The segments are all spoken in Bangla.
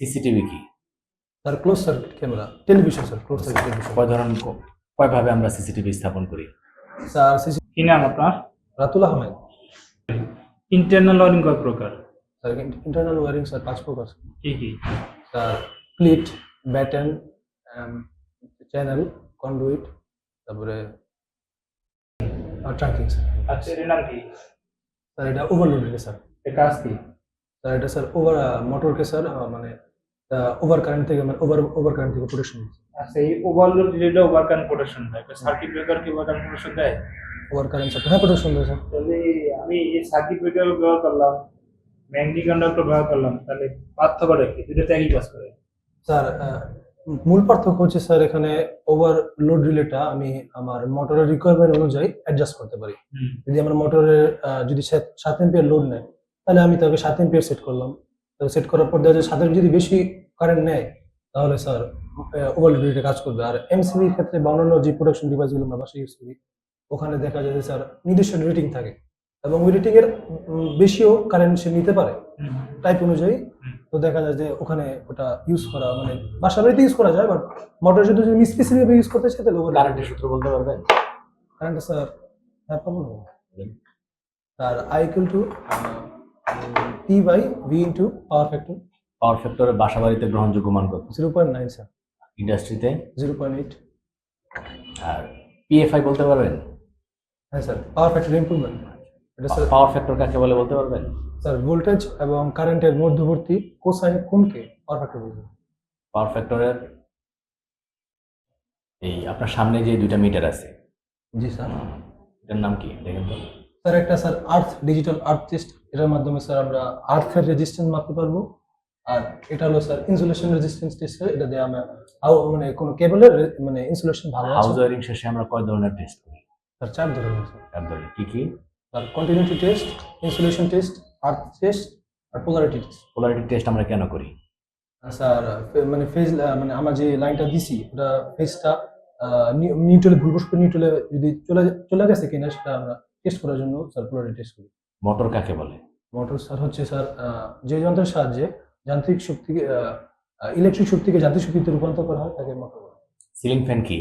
সিসিটিভি কি? Sir close circuit camera television sir close circuit television কয় ধরনের ক- কয়ভাবে আমরা সিসিটিভি স্থাপন করি? স্যার সিসি কি নাম আপনার? রাতুল আহমেদ। ইন্টারনাল ওয়ারিং কয় প্রকার? স্যার ইন্টারনাল ওয়ারিং স্যার পাঁচ প্রকার কি কি? Sir cleat batten channel conduit তারপরে ট্রাঙ্কিং স্যার আচ্ছা এর নাম কি? স্যার এটা ওভারলোড রিলে স্যার এর কাজ কি? স্যার এটা স্যার ওভার মোটরকে স্যার মানে ওভার কারেন্ট থেকে মানে ওভার ওভার কারেন্ট থেকে প্রোটেকশন আচ্ছা এই ওভারলোড রিলেটা ওভার কারেন্ট প্রোটেকশন দেয় সার্কিট ব্রেকার কি ওভার কারেন্ট প্রোটেকশন দেয়? ওভার কারেন্ট স্যার হ্যাঁ প্রোটেকশন দেয় স্যার তাহলে আমি এই সার্কিট ব্রেকার ব্যবহার করলাম ম্যাগনেটিক কন্ডাক্টর ব্যবহার করলাম তাহলে পার্থক্যটা কি দুটো একই কাজ করে। স্যার মূল পার্থক্য হচ্ছে স্যার এখানে ওভারলোড রিলেটা আমি আমার মোটরের রিকোয়ারমেন্ট অনুযায়ী অ্যাডজাস্ট করতে পারি। যদি আমার মোটরের যদি সাত এম্পিয়ার লোড নেয় তাহলে আমি তাকে সাত এম্পিয়ার সেট করলাম। তো সেট করার পর দেখা যায় যদি বেশি কারেন্ট নেয় তাহলে স্যার ওভারলোড রিলেটে কাজ করবে। আর এমসিবির ক্ষেত্রে বা অন্যান্য যে প্রোডাকশন ডিভাইসগুলো আমরা বাসায় ইউজ করি ওখানে দেখা যায় যে স্যার নির্দিষ্ট রেটিং থাকে। এবং ওই রেটিং এর বেশিও কারেন্ট সে নিতে পারে। টাইপ অনুযায়ী। তো দেখা যায় যে ওখানে ওটা ইউজ করা মানে বাসা বাড়িতে ইউজ করা যায় বাট মোটর যদি তুমি স্পেসিফিক ইউজ করতে চাই তাহলে কারেন্টের সূত্র বলতে পারবেন? কারেন্ট স্যার হ্যাঁ পাবো না। বলেন। I equal to P by V into power factor power ফ্যাক্টরে বাসা বাড়িতে গ্রহণযোগ্য মান কত? জিরো পয়েন্ট নাইন স্যার ইন্ডাস্ট্রিতে জিরো পয়েন্ট এইট আর পিএফআই বলতে পারবেন? হ্যাঁ স্যার পাওয়ার ফ্যাক্টর ইম্প্রুভমেন্ট এটা স্যার পাওয়ার ফ্যাক্টর কাকে বলে বলতে পারবেন? স্যার ভোল্টেজ এবং কারেন্টের মধ্যবর্তী কোসাইন কোনকে পাওয়ার ফ্যাক্টর বলবেন পাওয়ার ফ্যাক্টরের এই আপনার সামনে যে দুইটা মিটার আছে। জি স্যার এটার নাম কি? দেখেন তো। স্যার একটা sir earth digital earth test এটার মাধ্যমে স্যার আমরা আর্থের রেজিস্ট্যান্স মাপতে পারব। আর এটা হলো স্যার ইনসুলেশন রেজিস্ট্যান্স টেস্ট এটা দিয়ে আমরা আও- মানে কোনো কেবলের মানে ইনসুলেশন ভালো হাউস আছে? ওয়ারিং শেষে আমরা কয় ধরনের টেস্ট করি? স্যার চার ধরনের স্যার চার ধরনের কি কি? Sir continuity test insulation test earth test আর পোলারিটি টেস্ট পোলারিটি টেস্ট আমরা কেন করি? স্যার মানে ফেজ মানে আমরা যে লাইনটা দিছি ওটা ফেজটা নিউট্রালে ভুলবশত নিউট্রালে যদি চলে চলে গেছে কিনা সেটা আমরা টেস্ট করার জন্য স্যার পোলারিটি টেস্ট করি। মোটর কাকে বলে? মোটর স্যার হচ্ছে স্যার যে যন্ত্রের সাহায্যে যান্ত্রিক শক্তিকে ইলেকট্রিক শক্তিকে যান্ত্রিক শক্তিতে রূপান্তর করা হয় তাকে মোটর বলে। সিলিং ফ্যান কি?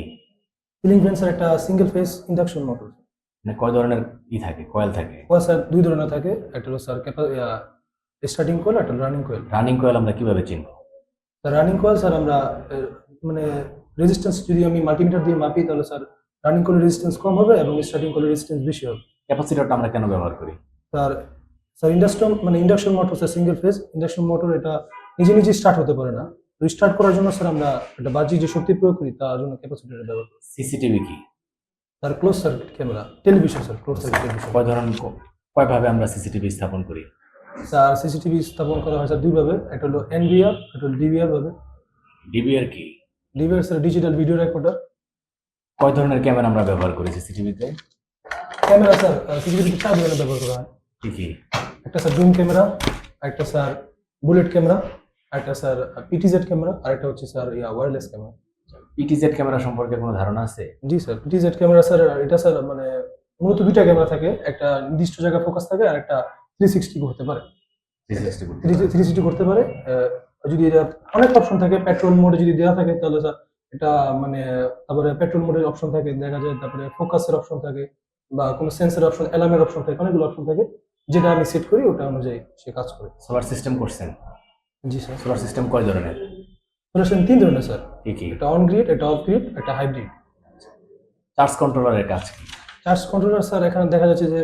সিলিং ফ্যান স্যার একটা সিঙ্গেল ফেস ইন্ডাকশন মোটর মানে কয় ধরনের ই থাকে? কয়েল থাকে? কয়েল স্যার দুই ধরনের থাকে একটা হলো স্যার স্টার্টিং কোয়েল একটা রানিং কয়েল রানিং কয়েল আমরা কীভাবে চিনব? স্যার রানিং কোয়েল স্যার আমরা মানে রেজিস্ট্যান্স যদি আমি মাল্টিমিটার দিয়ে মাপি তাহলে স্যার রানিং কোয়েলের রেজিস্ট্যান্স কম হবে এবং স্টার্টিং কোয়েলের রেজিস্ট্যান্স বেশি হবে। ক্যাপাসিটরটা আমরা কেন ব্যবহার করি? স্যার স্যার ইন্ডাকশন মানে induction motor sir single phase induction motor এটা নিজে নিজে স্টার্ট হতে পারে না। তো স্টার্ট করার জন্য স্যার আমরা একটা বাহ্যিক যে শক্তি প্রয়োগ করি তার জন্য ক্যাপাসিটর ব্যবহার করি। সিসিটিভি কি? Sir close circuit camera television sir close circuit television কয় ধরনের কয়ভাবে আমরা সিসিটিভি স্থাপন করি? স্যার সিসিটিভি স্থাপন করা হয় স্যার দুইভাবে। একটা হলো এনবিআর একটা হলো ডিবিআর ভাবে। ডিবিআর কি? DBR sir digital video recorder কয় ধরনের ক্যামেরা আমরা ব্যবহার করি সিসিটিভিতে ক্যামেরা স্যার সিসিটিভিতে চার ধরনের ব্যবহার করা হয়। একটা স্যার জুম ক্যামেরা একটা স্যার বুলেট ক্যামেরা একটা স্যার পিটিজেড ক্যামেরা আর একটা হচ্ছে স্যার ইয়া ওয়্যারলেস ক্যামেরা। পিটিজেড ক্যামেরা সম্পর্কে কোনো ধারণা আছে? জি স্যার। পিটিজেড ক্যামেরা স্যার এটা স্যার মানে মূলত দুইটা ক্যামেরা থাকে একটা নির্দিষ্ট জায়গায় ফোকাস থাকে আর একটা থ্রি সিক্সটি করতে পারে। থ্রি সিক্সটি করতে পারে। যদি এটা অনেক অপশন থাকে পেট্রোল মোডে যদি দেওয়া থাকে তাহলে স্যার এটা মানে তারপরে পেট্রোল মোডের অপশন থাকে দেখা যায় তারপরে ফোকাসের অপশন থাকে বা কোনো সেন্সের অপশন অ্যালার্মের অপশন থাকে অনেকগুলো অপশন থাকে। যেটা আমি সেট করি ওটা অনুযায়ী সে কাজ করে। সোলার সিস্টেম করছেন? জি স্যার সোলার সিস্টেম কয় ধরনের? সলিউশন তিন ধরনের স্যার কি কি? একটা অন গ্রিড একটা অফ গ্রিড একটা হাইব্রিড চার্জ কন্ট্রোলারের কাজ কি? চার্জ কন্ট্রোলার স্যার এখানে দেখা যাচ্ছে যে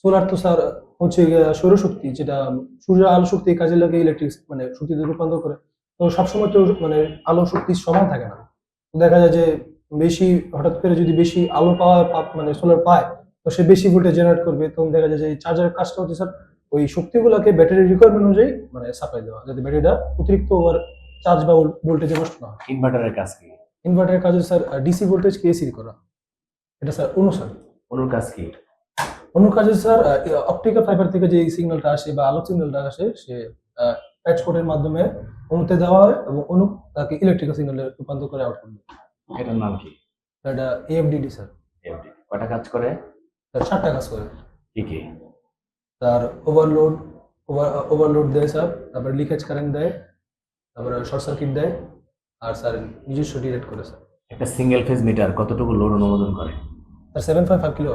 সোলার তো স্যার হচ্ছে সৌরশক্তি যেটা সূর্যের আলো শক্তি কাজে লাগে ইলেকট্রিক মানে শক্তিতে রূপান্তর করে। তো সবসময় তো মানে আলো শক্তি সমান থাকে না। দেখা যায় যে বেশি হঠাৎ করে যদি বেশি আলো পাওয়া মানে সোলার পায় তো সে বেশি ভোল্টেজ জেনারেট করবে তখন দেখা যায় যে চার্জারের কাজটা হচ্ছে স্যার ওই শক্তিগুলোকে ব্যাটারির রিকোয়ারমেন্ট অনুযায়ী মানে সাপ্লাই দেওয়া যাতে ব্যাটারিটা অতিরিক্ত ওভার চার্জ বা ভোল্টেজে নষ্ট না হয়। ইনভার্টারের কাজ কি? ইনভার্টারের কাজে স্যার ডিসি ভোল্টেজ কে এসি করা। এটা স্যার অন্য স্যার অনুর কাজ কি? অন্য কাজে স্যার অপটিক্যাল ফাইবার থেকে যে সিগন্যালটা আসে বা আলোক সিগন্যালটা আসে সে প্যাচ কোডের মাধ্যমে অনুতে দেওয়া হয় এবং অনু তাকে ইলেকট্রিক্যাল সিগন্যালে রূপান্তর করে আউট করবে এটার নাম কি? এটা এএফডিডি স্যার AFD কয়টা কাজ করে? তার সাতটা কাজ করে। কি কি? তার ওভারলোড ওভার ওভারলোড দেয় স্যার তারপরে লিকেজ কারেন্ট দেয় তারপরে শর্ট সার্কিট দেয় আর স্যার নিজস্ব ডিরেক্ট করে স্যার একটা সিঙ্গেল ফেজ মিটার কতটুকু লোড অনুমোদন করে? Sir seven point five kilo